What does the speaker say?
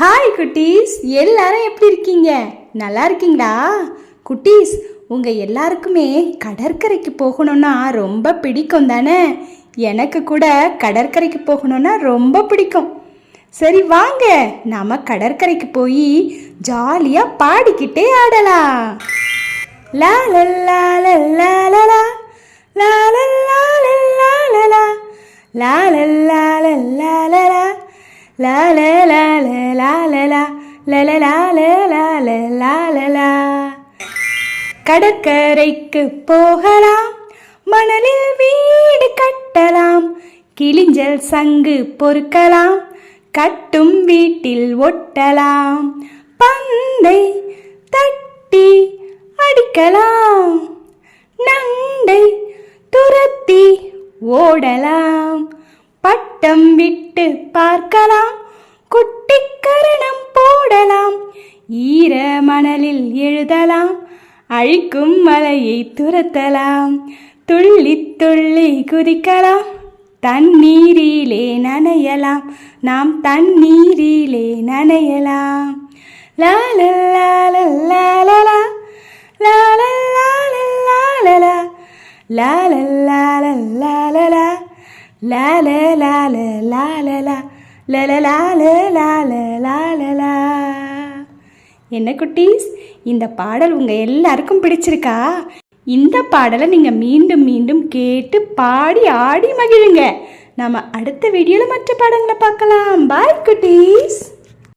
Hi குட்டீஸ் எல்லாரும் எப்படி இருக்கீங்க நல்லா இருக்கீங்களா குட்டீஸ் உங்கள் எல்லாருக்குமே கடற்கரைக்கு போகணும்னா ரொம்ப பிடிக்கும் தானே எனக்கு கூட கடற்கரைக்கு போகணும்னா ரொம்ப பிடிக்கும் சரி வாங்க நாம் கடற்கரைக்கு போய் ஜாலியாக பாடிக்கிட்டே ஆடலாம் லா லா லா லா லா லா லா. லா லா லா லா லா லலலா லலா லலா லலா கடற்கரைக்கு போகலாம் மணலில் வீடு கட்டலாம் கிளிஞ்சல் சங்கு பொறுக்கலாம் கட்டும் வீட்டில் ஒட்டலாம் பந்தை தட்டி அடிக்கலாம் நண்டை துரத்தி ஓடலாம் பட்டம் விட்டு பார்க்கலாம் ஈர மணலில் எழுதலாம் அழிக்கும் மலையை துரத்தலாம் துள்ளி துள்ளி குதிக்கலாம் தண்ணீரிலே நனையலாம் நாம் தண்ணீரிலே நனையலாம் லால லால லாலலா லால லால லாலலா லால லால லாலலா லால லால லாலலா என்ன குட்டீஸ்? இந்த பாடல் உங்கள் எல்லாருக்கும் பிடிச்சிருக்கா? இந்த பாடலை நீங்கள் மீண்டும் மீண்டும் கேட்டு பாடி ஆடி மகிழுங்க. நம்ம அடுத்த வீடியோவில் மற்ற பாடங்களை பார்க்கலாம். பாய் குட்டீஸ்.